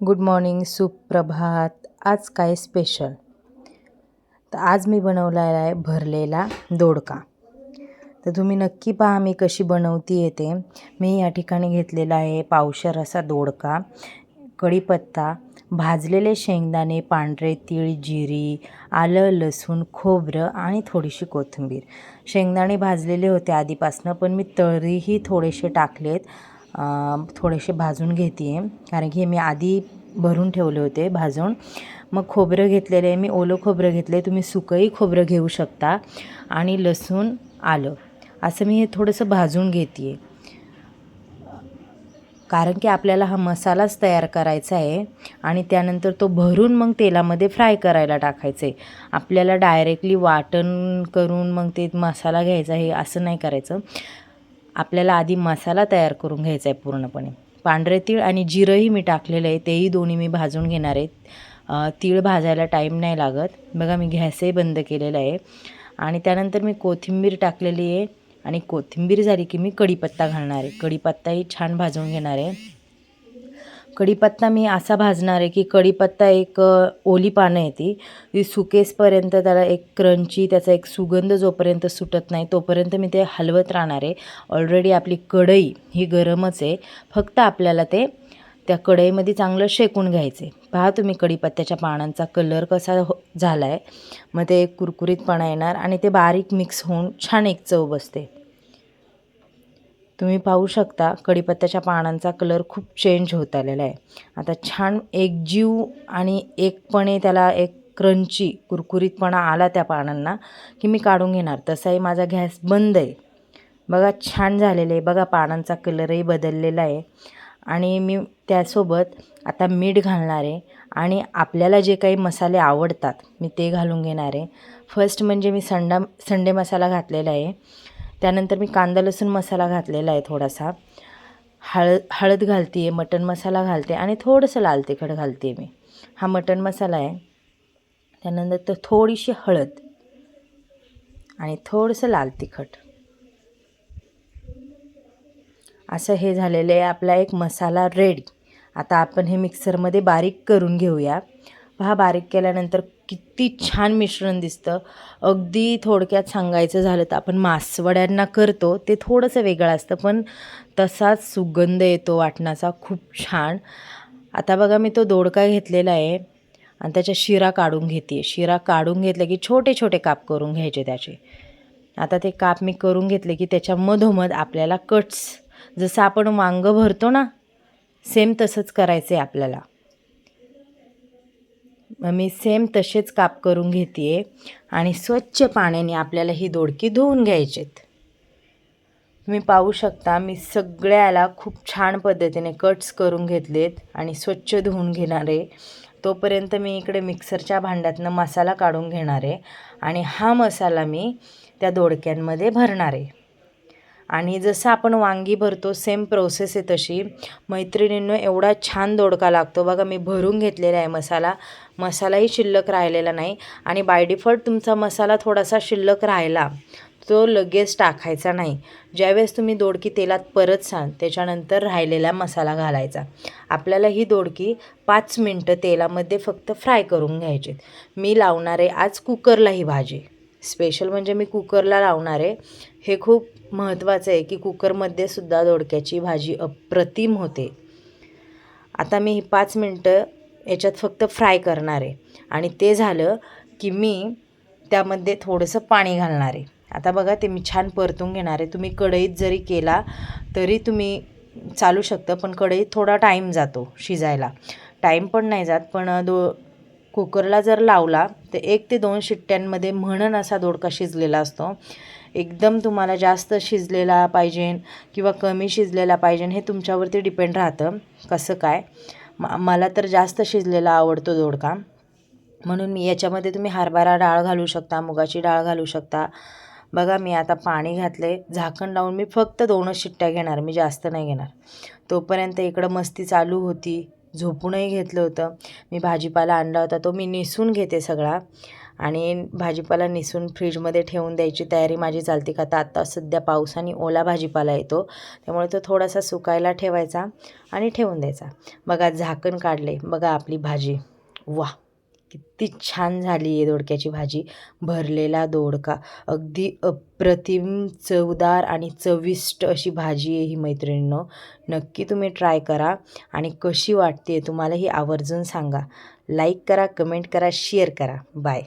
Good morning सुप्रभात. आज काय स्पेशल? तर आज मी बनवलेला आहे भरलेला दोडका. तर तुम्ही नक्की पहा मी कशी बनवती येते मी या ठिकाणी घेतलेला आहे पावशर असा दोडका कढीपत्ता भाजलेले शेंगदाणे पांढरे तीळ जिरी आलं लसूण खोबरं आणि थोडीशी कोथिंबीर. शेंगदाणे भाजलेले होते आधीपासनं पण मी तरीही थोडेसे टाकलेत. थोडेसे भाजून घेते आहे कारण की हे मी आधी भरून ठेवले होते भाजून. मग खोबरं घेतलेलं आहे मी ओलं खोबरं घेतलं. आहे तुम्ही सुकंही खोबरं घेऊ शकता. आणि लसूण आलं. असं मी हे थोडंसं भाजून घेते आहे कारण की आपल्याला हा मसालाच तयार करायचा आहे. आणि त्यानंतर तो भरून मग तेलामध्ये फ्राय करायला टाकायचं. आहे आपल्याला डायरेक्टली वाटण करून मग ते मसाला घ्यायचा आहे असं नाही करायचं. आपल्याला आधी मसाला तयार करून घ्यायचा आहे पूर्णपणे. पांढरे तीळ आणि जिरंही मी टाकलेलं आहे तेही दोन्ही मी भाजून घेणार आहे. तीळ भाजायला टाईम नाही लागत. बघा मी गॅसही बंद केलेला आहे. आणि त्यानंतर मी कोथिंबीर टाकलेली आहे. आणि कोथिंबीर झाली की मी कढीपत्ता घालणार आहे. कढीपत्ताही छान भाजून घेणार आहे. कढीपत्ता मी असा भाजणार आहे की कढीपत्ता एक ओली पानं येते ती. सुकेसपर्यंत त्याला एक क्रंची त्याचा एक सुगंध जोपर्यंत सुटत नाही तोपर्यंत मी ते हलवत राहणार आहे. ऑलरेडी आपली कढई ही गरमच आहे. फक्त आपल्याला ते त्या कढईमध्ये चांगलं शेकून घ्यायचे पहा तुम्ही कढीपत्त्याच्या पानांचा कलर कसा हो झाला आहे मग ते एक कुरकुरीतपणा येणार आणि ते बारीक मिक्स होऊन छान एक चव बसते. तुम्ही पाहू शकता कढीपत्त्याच्या पानांचा कलर खूप चेंज होत आलेला आहे. आता छान एक जीव आणि एकपणे त्याला एक क्रंची कुरकुरीतपणा आला त्या पानांना की मी काढून घेणार. तसाही माझा गॅस बंद आहे. बघा छान झालेलं आहे. बघा पानांचा कलरही बदललेला आहे. आणि मी त्यासोबत आता मीठ घालणार आहे आणि आपल्याला जे काही मसाले आवडतात मी ते घालून घेणार आहे. फर्स्ट म्हणजे मी संडा संडे मसाला घातलेला आहे. त्यानंतर मी कांदा लसूण मसाला घातलेला आहे थोडासा. हळद हळद घालते आहे मटण मसाला घालते आणि थोडंसं लाल तिखट घालते मी. हा मटण मसाला आहे. त्यानंतर तर थोडीशी हळद आणि थोडंसं लाल तिखट. असं हे झालेलं आहे आपला एक मसाला रेडी. आता आपण हे मिक्सरमध्ये बारीक करून घेऊया. पहा बारीक केल्यानंतर किती छान मिश्रण दिसतं. अगदी थोडक्यात सांगायचं झालं तर आपण मासवड्यांना करतो ते थोडंसं वेगळं असतं पण तसाच सुगंध येतो वाटणाचा खूप छान. आता बघा मी तो दोडका घेतलेला आहे आणि त्याच्या शिरा काढून घेते शिरा काढून घेतलं की छोटे छोटे काप करून घ्यायचे त्याचे. आता ते काप मी करून घेतले की त्याच्या मधोमध आपल्याला कट्स जसं आपण वांगं भरतो ना सेम तसंच करायचं आहे आपल्याला. मग मी सेम तसेच काप करून घेते आहे आणि स्वच्छ पाण्याने आपल्याला ही दोडकी धुवून घ्यायचीत. तुम्ही पाहू शकता मी सगळ्याला खूप छान पद्धतीने कट्स करून घेतलेत आणि स्वच्छ धुवून घेणार. आहे तोपर्यंत मी इकडे मिक्सरच्या भांड्यातनं मसाला काढून घेणार आहे आणि हा मसाला मी त्या दोडक्यांमध्ये भरणार. आहे आणि जसं आपण वांगी भरतो सेम प्रोसेस आहे तशी. मैत्रिणींनो एवढा छान दोडका लागतो. बघा मी भरून घेतलेला आहे मसाला. मसालाही शिल्लक राहिलेला नाही. आणि बाय डिफॉल्ट तुमचा मसाला थोडासा शिल्लक राहिला तो लगेच टाकायचा नाही. ज्यावेळेस तुम्ही दोडकी तेलात परत सांग त्याच्यानंतर राहिलेला मसाला घालायचा. आपल्याला ही दोडकी पाच मिनटं तेलामध्ये फक्त फ्राय करून घ्यायची मी लावणार आहे आज कुकरला ही भाजी. स्पेशल म्हणजे मी कुकरला लावणार आहे. हे खूप महत्त्वाचं आहे की कुकरमध्ये सुद्धा दोडक्याची भाजी अप्रतिम होते. आता मी ही पाच मिनटं याच्यात फक्त फ्राय करणार आहे. आणि ते झालं की मी त्यामध्ये थोडंसं पाणी घालणार आहे. आता बघा ते मी छान परतून घेणार आहे. तुम्ही कढईत जरी केला तरी तुम्ही चालू शकतं पण कढईत थोडा टाईम जातो शिजायला. टाईम पण नाही जात पण दो कुकरला जर लावला तर एक ते दोन शिट्ट्यांमध्ये म्हणून असा दोडका शिजलेला असतो. एकदम तुम्हाला जास्त शिजलेला पाहिजे किंवा कमी शिजलेला पाहिजे हे तुमच्यावरती डिपेंड राहतं कसं काय. मला तर जास्त शिजलेला आवडतो दोडका. म्हणून मी याच्यामध्ये तुम्ही हरभरा डाळ घालू शकता मुगाची डाळ घालू शकता. बघा मी आता पाणी घातले झाकण लावून मी फक्त दोनच शिट्ट्या घेणार मी जास्त नाही घेणार. तोपर्यंत इकडं मस्ती चालू होती. झोपूनही घेतलं होतं. मी भाजीपाला आणला होता. तो मी निसून घेते सगळा. आणि भाजीपाला निसून फ्रीजमध्ये ठेवून द्यायची तयारी माझी चालते का? तर आत्ता सध्या पावसाने ओला भाजीपाला येतो. त्यामुळे तो थोडासा सुकायला ठेवायचा आणि ठेवून द्यायचा. बघा झाकण काढले बघा आपली भाजी. वा किती छान झाली आहे दोडक्याची भाजी. भरलेला दोडका. अगदी अप्रतिम चवदार आणि चविष्ट अशी भाजी आहे ही मैत्रिणींनो. नक्की तुम्ही ट्राय करा आणि कशी वाटते तुम्हाला ही आवर्जून सांगा. लाईक करा कमेंट करा शेअर करा. बाय.